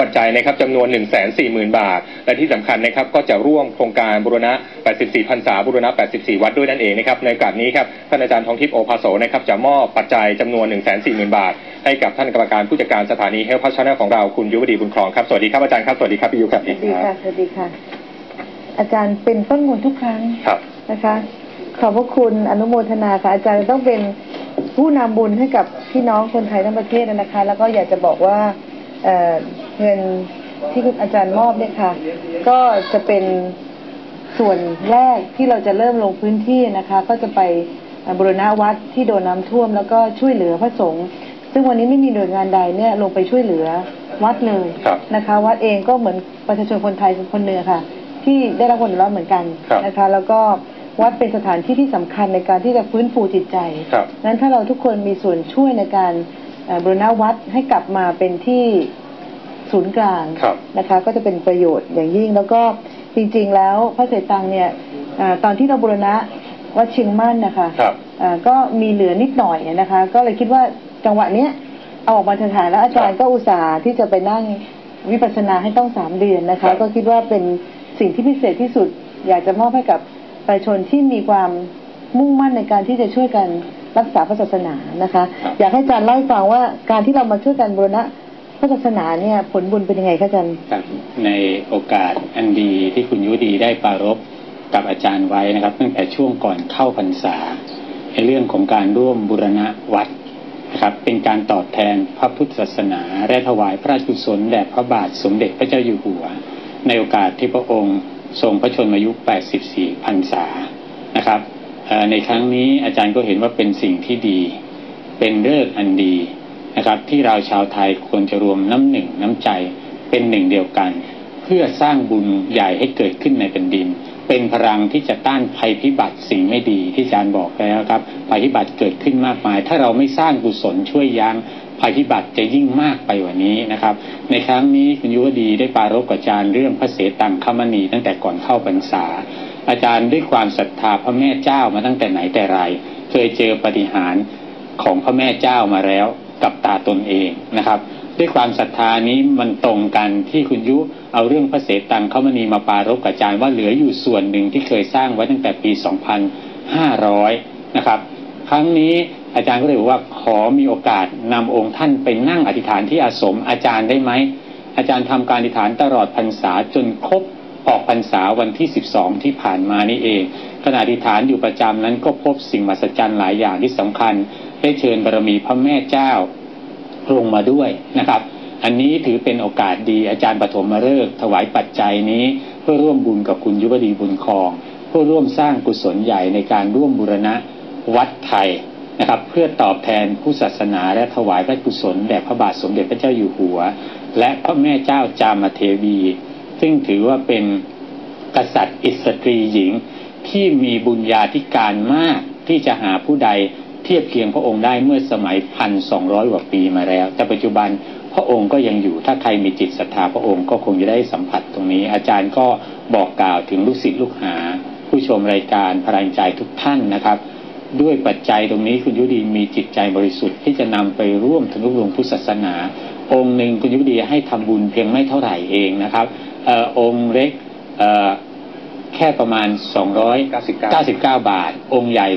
ปัจจัยนะครับจำนวน 1 4 0 0 0 0 บาท และที่สำคัญนะครับก็จะร่วมโครงการบูรณะ 84พรรษาบูรณะ 84 วัดด้วยนั่นเองนะครับในโอกาสนี้ครับท่านอาจารย์ทองทิพย์โอภาโสนะครับจะมอบปัจจัยจำนวน 1 4 0 0 0 0 บาท ให้กับท่านกรรมการผู้จัดการสถานีเฮลท์พัชแนลของเราคุณยุวดีบุญครองครับสวัสดีครับอาจารย์ครับสวัสดีครับพี่ยุครับสวัสดีค่ะสวัสดีค่ะ อาจารย์เป็นต้นมูลทุกครั้งครับนะคะ ขอบพระคุณอนุโมทนาค่ะอาจารย์ต้องเป็นผู้นำบุญให้กับพี่น้องคนไทยทั้งประเทศนะคะ แล้วก็อยากจะบอกว่า เอ่อเงินที่คุณอาจารย์มอบเนี่ยค่ะ ก็จะเป็นส่วนแรกที่เราจะเริ่มลงพื้นที่นะคะ ก็จะไปบรณะวัดที่โดนน้ำท่วม แล้วก็ช่วยเหลือพระสงฆ์ซึ่งวันนี้ไม่มีหน่วยงานใดเนี่ยลงไปช่วยเหลือวัดเลยครับนะคะ วัดเองก็เหมือนประชาชนคนไทยคนหนึ่งค่ะ ที่ได้รับผลกระทบเหมือนกันครับนะคะ แล้วก็วัดเป็นสถานที่ที่สำคัญในการที่จะฟื้นฟูจิตใจครับนั้นถ้าเราทุกคนมีส่วนช่วยในการเอ่อ บูรณะวัดให้กลับมาเป็นที่ศูนย์กลางครับนะคะ ก็จะเป็นประโยชน์อย่างยิ่งแล้วก็จริง ๆ แล้วพระเสตังเนี่ยเอ่อตอนที่เราบูรณะวัดเชียงมั่นนะคะครับเอ่อก็มีเหลือนิดหน่อยนะคะ ก็เลยคิดว่าจังหวะเนี้ยเอาออกมาถ่ายแล้วอาจารย์ก็อุตส่าห์ที่จะไปนั่งวิปัสสนาให้ต้องสามเดือนนะครัคะบก็คิดว่าเป็นสิ่งที่พิเศษที่สุด อยากจะมอบให้กับประชาชนที่มีความมุ่งมั่นในการที่จะช่วยกัน รักษาพระศาสนานะคะครับอยากให้อาจารย์เล่าให้ฟังว่าการที่เรามาช่วยกันบูรณะพระศาสนาเนี่ยผลบุญเป็นยังไงคะอาจารย์ครับในโอกาสอันดีที่คุณยุดีได้ปรารภกับอาจารย์ไว้นะครับ ตั้งแต่ช่วงก่อนเข้าพรรษาในเรื่องของการร่วมบุรณะวัดนะครับเป็นการตอบแทนพระพุทธศาสนาและถวายพระราชกุศลแด่พระบาทสมเด็จพระเจ้าอยู่หัว ในโอกาสที่พระองค์ทรงพระชนมายุ 84 พรรษานะครับเอ่อ ในครั้งนี้อาจารย์ก็เห็นว่าเป็นสิ่งที่ดี เป็นเลิกษ์อันดีนะครับ ที่เราชาวไทยควรจะรวมน้ำหนึ่งน้ำใจเป็นหนึ่งเดียวกัน เพื่อสร้างบุญใหญ่ให้เกิดขึ้นในแผ่นดิน เป็นพลังที่จะต้านภัยพิบัติสิ่งไม่ดีที่อาจารย์บอกแล้วครับภัยพิบัติเกิดขึ้นมากมาย ถ้าเราไม่สร้างกุศลช่วยยัง้งภัยพิบัติจะยิ่งมากไปกว่านี้นะครับ ในครั้งนี้คุณยุวดีได้ปรารภกับอาจารย์เรื่องพระเสตังคมณีตั้งแต่ก่อนเข้าพรรษา อาจารย์ด้วยความศรัทธาพระแม่เจ้ามาตั้งแต่ไหนแต่ไร เคยเจอปฏิหารของพระแม่เจ้ามาแล้วกับตาตนเองนะครับ ด้วยความศรัทธานี้มันตรงกันที่คุณยุเอาเรื่องพระเสตังคมณีมาปารภกับอาจารย์ว่าเหลืออยู่ส่วนหนึ่งที่เคยสร้างไว้ตั้งแต่ปี 2500 นะครับ ครั้งนี้อาจารย์ก็เลยบอกว่าขอมีโอกาสนำองค์ท่านไปนั่งอธิษฐานที่อาสมอาจารย์ได้ไหมอาจารย์ทำการอธิษฐานตลอดพรรษาจนครบ ออกพรรษาวันที่ 12 ที่ผ่านมานี่เองขณะอธิษฐานอยู่ประจำนั้นก็พบสิ่งมหัศจรรย์หลายอย่างที่สำคัญ ได้เชิญบารมีพระแม่เจ้าลงมาด้วยนะครับ อันนี้ถือเป็นโอกาสดีอาจารย์ปฐมฤกษ์ถวายปัจจัยนี้ เพื่อร่วมบุญกับคุณยุวดีบุญคองเพื่อร่วมสร้างกุศลใหญ่ในการร่วมบูรณะวัดไทยนะครับเพื่อตอบแทนผู้ศาสนาและถวายพระกุศลแด่พระบาทสมเด็จพระเจ้าอยู่หัว และพระแม่เจ้าจามเทวี ซึ่งถือว่าเป็นกษัตริย์อิสตรีหญิงที่มีบุญญาธิการมากที่จะหาผู้ใดเทียบเคียงพระองค์ได้เมื่อสมัยพันสองร้อยกว่าปีมาแล้ว แต่ปัจจุบันพระองค์ก็ยังอยู่ถ้าใครมีจิตศรัทธาพระองค์ก็คงจะได้สัมผัสตรงนี้ อาจารย์ก็บอกกล่าวถึงลูกศิษย์ลูกหา ผู้ชมรายการพลังใจทุกท่านนะครับ ด้วยปัจจัยตรงนี้คุณยุดีมีจิตใจบริสุทธิ์ที่จะนำไปร่วมทนุบำรุงพุทธศาสนา องค์หนึ่งคุณยุดีให้ทำบุญเพียงไม่เท่าไหร่เองนะครับเออองค์เล็กเอ่อแค่ประมาณ 299 บาท องค์ใหญ่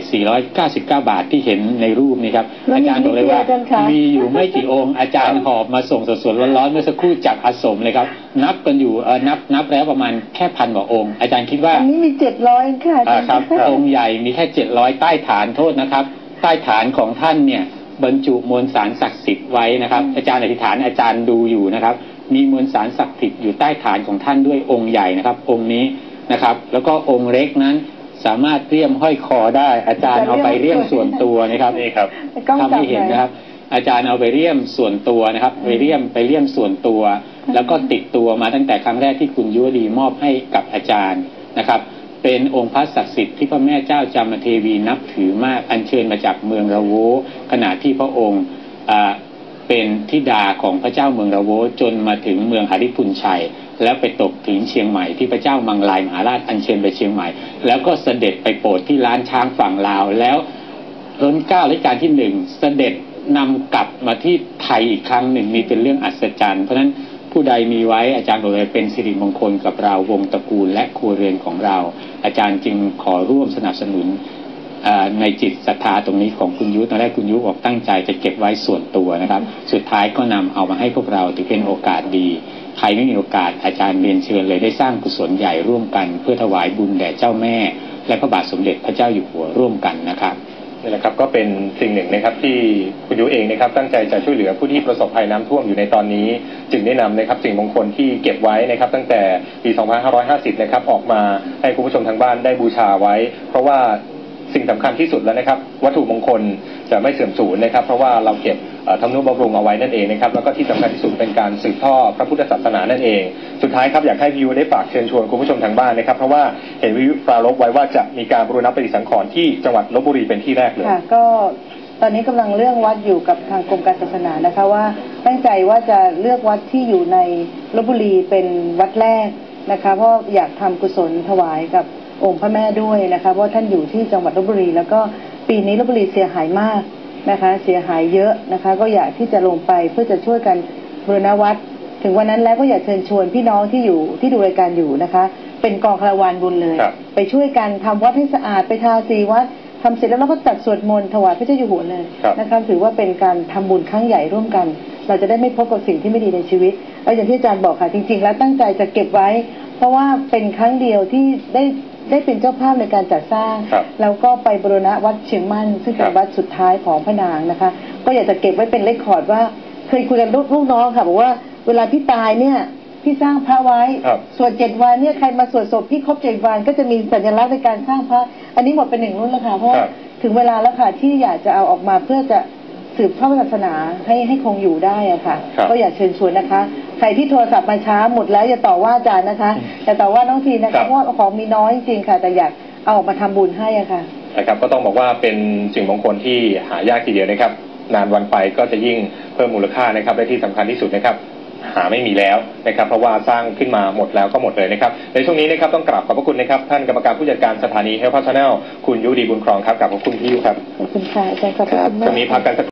499 บาทที่เห็นในรูปนี้ครับแล้วอามีจารย์บอกเลยว่านิดเดียวอาจารย์คะมีอยู่ไม่กี่องค์ อาจารย์หอบมาส่งสดๆร้อนๆเมื่อสักครู่จากอาสมเลยครับ นับกันอยู่เออนับนับแล้วประมาณแค่พันกว่าองค์ อาจารย์คิดว่า อันนี้มีเจ็ดร้อยค่ะอาจาอ่ารย์ครับ องค์ใหญ่มีแค่เจ็ดร้อยใต้ฐานโทษนะครับ ใต้ฐานของท่านเนี่ย บรรจุมวลสารศักดิ์สิทธิ์ไว้นะครับ อาจารย์อธิษฐานอาจารย์ดูอยู่นะครับ มีมวลสารศักดิ์สิทธิ์อยู่ใต้ฐานของท่านด้วยองค์ใหญ่นะครับ องค์นี้นะครับ แล้วก็องค์เล็กนั้นสามารถเรียมห้อยคอได้ อาจารย์เอาไปเรียมส่วนตัวนะครับนี่ครับกล้องทำจับให้เห็นหน่อยนะครับ อาจารย์เอาไปเรียมส่วนตัวนะครับ ไปเรียมไปเรียมส่วนตัว แล้วก็ติดตัวมาตั้งแต่ครั้งแรกที่คุณยุวดีมอบให้กับอาจารย์นะครับ เป็นองค์พระศักดิ์สิทธิ์ที่พระแม่เจ้าจามเทวีนับถือมากอัญเชิญมาจากเมืองระโวขณะที่พระองค์เป็นธิดาของพระเจ้าเมืองระโวจนมาถึงเมืองหาริพุนชัย แล้วไปตกถึงเชียงใหม่ที่พระเจ้ามังลายมหาราชอัญเชิญไปเชียงใหม่ แล้วก็เสด็จไปโปรดที่ร้านช้างฝั่งลาวแล้วรัชกาลรัชกาลที่หนึ่งเสด็จนำกลับมาที่ไทยอีกครั้งหนึ่งนี่เป็นเรื่องอัศจรรย์ เพราะฉะนั้น ผู้ใดมีไว้อาจารย์บอกเลยเป็นสิริมงคลกับเราวงตระกูลและครัวเรือนของเรา อาจารย์จึงขอร่วมสนับสนุนในจิตศรัทธาตรงนี้ของคุณยุทธตอนแรกคุณยุบอกตั้งใจจะเก็บไว้ส่วนตัวนะครับ สุดท้ายก็นำเอามาให้พวกเราถือเป็นโอกาสดี ใครไม่มีโอกาสอาจารย์เรียนเชิญเลยได้สร้างกุศลใหญ่ร่วมกัน เพื่อถวายบุญแด่เจ้าแม่ และพระบาทสมเด็จพระเจ้าอยู่หัวร่วมกันนะครับ นี่แหละครับก็เป็นสิ่งหนึ่งนะครับที่คุณยูเองนะครับตั้งใจจะช่วยเหลือผู้ที่ประสบภัยน้ำท่วมอยู่ในตอนนี้ จึงได้นำนะครับสิ่งมงคลที่เก็บไว้นะครับ ตั้งแต่ปี 2550 นะครับออกมาให้คุณผู้ชมทางบ้านได้บูชาไว้ เพราะว่าสิ่งสำคัญที่สุดแล้วนะครับ วัตถุมงคล จะไม่เสื่อมสูญนะครับ เพราะว่าเราเก็บเอ่อทำนุบำรุงเอาไว้นั่นเองนะครับแล้วก็ที่สำคัญที่สุดเป็นการสืบทอดพระพุทธศาสนานั่นเอง สุดท้ายครับอยากให้พี่ยุได้ฝากเชิญชวนคุณผู้ชมทางบ้านนะครับ เพราะว่าเห็นวิวปรารบไว้ว่าจะมีการบูรณะปฏิสังขรณ์ที่จังหวัดลบบุรีเป็นที่แรกเลยค่ะก็ตอนนี้กำลังเรื่องวัดอยู่กับทางกรมการศาสนานะคะว่าตั้งใจว่าจะเลือกวัดที่อยู่ในลบบุรีเป็นวัดแรกนะคะเพราะอยากทำกุศลถวายกับองค์พระแม่ด้วยนะคะเพราะท่านอยู่ที่จังหวัดลบบุรี แล้วก็ ปีนี้ลบบุรีเสียหายมากนะคะ เสียหายเยอะนะคะ ก็อยากที่จะลงไปเพื่อจะช่วยกันบูรณวัดถึงวันนั้นแล้วก็อยากเชิญชวนพี่น้องที่อยู่ที่ดูรายการอยู่นะคะ เป็นกองคาราวานบุญเลย ครับ ไปช่วยกันทำวัดให้สะอาดไปทาสีวัดทำเสร็จแล้วเราก็จัดสวดมนต์ถวายพระเจ้าอยู่หัวเลยครับ นะคะถือว่าเป็นการทำบุญครั้งใหญ่ร่วมกัน เราจะได้ไม่พบกับสิ่งที่ไม่ดีในชีวิตแล้วอย่างที่อาจารย์บอกค่ะจริง ๆ แล้วตั้งใจจะเก็บไว้ เพราะว่าเป็นครั้งเดียวที่ได้ ได้เป็นเจ้าภาพในการจัดสร้าง ครับแล้วก็ไปบรณะวัดเชียงมั่น ซึ่งเป็ครันบวัดสุดท้ายของพระนางนะคะ ก็อยากจะเก็บไว้เป็นเลคคอร์ดว่า เคยคุยกันลูกลูกน้องค่ะบอกว่าเวลาพี่ตายเนี่ยพี่สร้างพระไว้ครับสวดเจ็ดวันเนี่ยใครมาสวดศพพี่ครบเจ็ดวัน ก็จะมีสัญลักษณ์ในการสร้างพระ อันนี้หมดเป็นหนึ่งรุ่นแล้วค่ะเพราะว่าครับ ถึงเวลาแล้วค่ะที่อยากจะเอาออกมาเพื่อจะ สืบทอดศาสนาให้ให้คงอยู่ได้อะค่ะ ครับ ก็อยากเชิญชวนนะคะ ใครที่โทรศัพท์มาช้าหมดแล้วอย่าต่อว่าอาจารย์นะคะอย่าต่อว่าน้องทีนะครัคะบ เพราะว่าของมีน้อยจริงๆค่ะ แต่อยากเอาออกมาทำบุญให้อะค่ะ นะครับก็ต้องบอกว่าเป็นสิ่งมงคลที่หายากทีเดียวนะครับ นานวันไปก็จะยิ่งเพิ่มมูลค่านะครับและที่สำคัญที่สุดนะครับ หาไม่มีแล้วนะครับ เพราะว่าสร้างขึ้นมาหมดแล้วก็หมดเลยนะครับ ในช่วงนี้นะครับต้องกราบขอบพระคุณนะครับ ท่านกรรมการผู้จัดการสถานีเฮลท์พัฒนาคุณยุดีบุญครองครับกราบขอบคุณพี่ยุครับขอบคุณค่ะอาจารย์ขอบพระคุณมากช่วงนี้พักกันสัก